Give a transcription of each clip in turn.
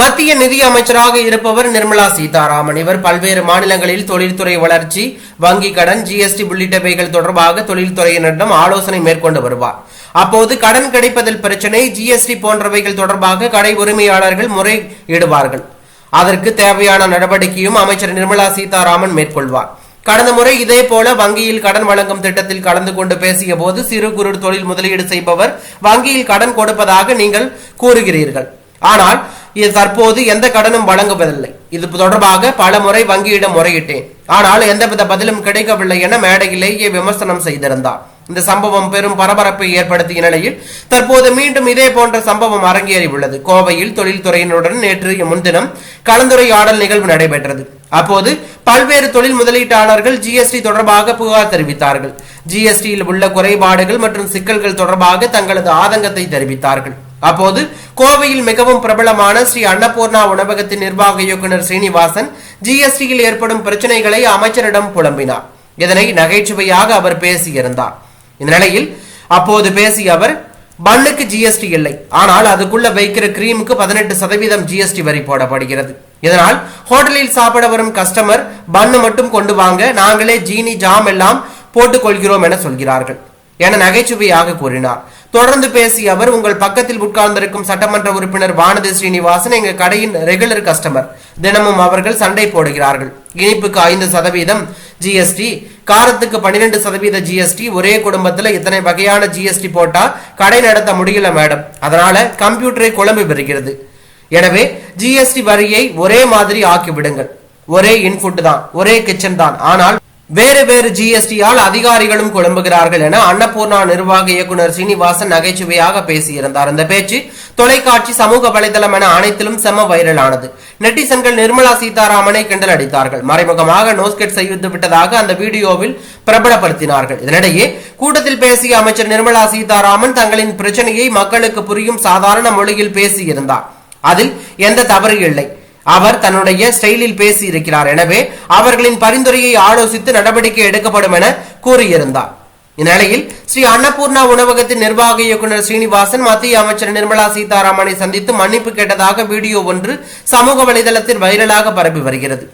மத்திய நிதி அமைச்சராக இருப்பவர் நிர்மலா சீதாராமன். இவர் பல்வேறு மாநிலங்களில் தொழில்துறை வளர்ச்சி வங்கி கடன் ஜிஎஸ்டி உள்ளிட்டவைகள் தொடர்பாக தொழில்துறையினரிடம் ஆலோசனை மேற்கொண்டு வருவார். அப்போது கடன் கிடைப்பதில் பிரச்சனை ஜிஎஸ்டி போன்றவைகள் தொடர்பாக கடை உரிமையாளர்கள் முறையிடுவார்கள். அதற்கு தேவையான நடவடிக்கையும் அமைச்சர் நிர்மலா சீதாராமன் மேற்கொள்வார். கடந்த முறை இதே போல வங்கியில் கடன் வழங்கும் திட்டத்தில் கலந்து கொண்டு பேசிய போது சிறு குறு தொழில் முதலீடு செய்பவர் வங்கியில் கடன் கொடுப்பதாக நீங்கள் கூறுகிறீர்கள். ஆனால் இது தற்போது எந்த கடனும் வழங்குவதில்லை. இது தொடர்பாக பல முறை வங்கியிடம் முறையிட்டேன். ஆனால் எந்தவித பதிலும் கிடைக்கவில்லை என மேடையிலேயே விமர்சனம் செய்திருந்தார். இந்த சம்பவம் பெரும் பரபரப்பை ஏற்படுத்திய நிலையில் தற்போது மீண்டும் இதே போன்ற சம்பவம் அரங்கேறி உள்ளது கோவையில் தொழில்துறையினருடன் நேற்று முன்தினம் கலந்துரையாடல் நிகழ்வு நடைபெற்றது. அப்போது பல்வேறு தொழில் முதலீட்டாளர்கள் ஜிஎஸ்டி தொடர்பாக புகார் தெரிவித்தார்கள். ஜிஎஸ்டியில் உள்ள குறைபாடுகள் மற்றும் சிக்கல்கள் தொடர்பாக தங்களது ஆதங்கத்தை தெரிவித்தார்கள். அப்போது கோவையில் மிகவும் பிரபலமான ஸ்ரீ அன்னபூர்ணா உணவகத்தின் நிர்வாக இயக்குனர் சீனிவாசன் ஜிஎஸ்டியில் ஏற்படும் பிரச்சனைகளை அமைச்சரிடம் புலம்பினார். இதனை நகைச்சுவையாக அவர் பேசியிருந்தார். இந்த நிலையில் அப்போது பேசிய அவர் பன்னுக்கு ஜிஎஸ்டி இல்லை. ஆனால் அதுக்குள்ள வைக்கிற கிரீமுக்கு பதினெட்டு சதவீதம் ஜிஎஸ்டி வரி போடப்படுகிறது. இதனால் ஹோட்டலில் சாப்பிட வரும் கஸ்டமர் பன்னு மட்டும் கொண்டு வாங்க நாங்களே ஜீனி ஜாம் எல்லாம் போட்டுக் கொள்கிறோம் என சொல்கிறார்கள். என நகைச்சுவையாக கூறினார். தொடர்ந்து பேசிய அவர் உங்கள் பக்கத்தில் உட்கார்ந்திருக்கும் சட்டமன்ற உறுப்பினர் வானதி ஸ்ரீனிவாசன் எங்கள் கடையின் ரெகுலர் கஸ்டமர் தினமும் அவர்கள் சண்டை போடுகிறார்கள். இனிப்புக்கு ஐந்து சதவீதம் ஜிஎஸ்டி காரத்துக்கு பன்னிரெண்டு சதவீத ஜிஎஸ்டி ஒரே குடும்பத்துல இத்தனை வகையான ஜிஎஸ்டி போட்டா கடை நடத்த முடியல மேடம். அதனால கம்ப்யூட்டரை குழம்பு பெறுகிறது. எனவே ஜிஎஸ்டி வரியை ஒரே மாதிரி ஆக்கி விடுங்கள். ஒரே இன்புட் தான் ஒரே கிச்சன் தான். ஆனால் வேறு வேறு ஜிஎஸ்டியால் அதிகாரிகளும் குழம்புகிறார்கள் என அன்னபூர்ணா நிர்வாக இயக்குனர் சீனிவாசன் நகைச்சுவையாக பேசியிருந்தார். இந்த பேச்சு தொலைக்காட்சி சமூக வலைதளம் என அனைத்திலும் செம வைரலானது. நெட்டிசன்கள் நிர்மலா சீதாராமனை கிண்டல் அடித்தார்கள் மறைமுகமாக நோஸ்கெட் செய்து விட்டதாக அந்த வீடியோவில் பிரபலப்படுத்தினார்கள். இதனிடையே கூட்டத்தில் பேசிய அமைச்சர் நிர்மலா சீதாராமன் தங்களின் பிரச்சனையை மக்களுக்கு புரியும் சாதாரண மொழியில் பேசியிருந்தார். அதில் எந்த தவறு இல்லை. அவர் தன்னுடைய ஸ்டைலில் பேசி இருக்கிறார் எனவே அவர்களின் பரிந்துரையை ஆலோசித்து நடவடிக்கை எடுக்கப்படும் என கூறியிருந்தார். இந்நிலையில் ஸ்ரீ அன்னபூர்ணா உணவகத்தின் நிர்வாக இயக்குனர் ஸ்ரீனிவாசன் மத்திய அமைச்சர் நிர்மலா சீதாராமனை சந்தித்து மன்னிப்பு கேட்டதாக வீடியோ ஒன்று சமூக வலைதளத்தில் வைரலாக பரப்பி வருகிறது.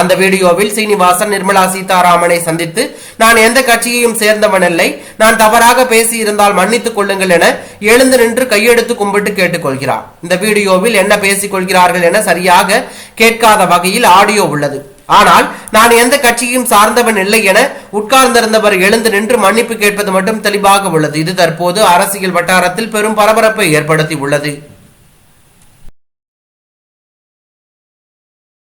அந்த வீடியோவில் சீனிவாசன் நிர்மலா சீதாராமனை சந்தித்து நான் எந்த கட்சியையும் சேர்ந்தவன் இல்லை. நான் தவறாக பேசி இருந்தால் மன்னித்துக் கொள்ளுங்கள் என எழுந்து நின்று கையெடுத்து கும்பிட்டு கேட்டுக்கொள்கிறார். இந்த வீடியோவில் என்ன பேசிக் கொள்கிறார்கள் என சரியாக கேட்காத வகையில் ஆடியோ உள்ளது. ஆனால் நான் எந்த கட்சியும் சார்ந்தவன் இல்லை என உட்கார்ந்திருந்தவர் எழுந்து நின்று மன்னிப்பு கேட்பது மட்டும் தெளிவாக உள்ளது. இது தற்போது அரசியல் வட்டாரத்தில் பெரும் பரபரப்பை ஏற்படுத்தி உள்ளது.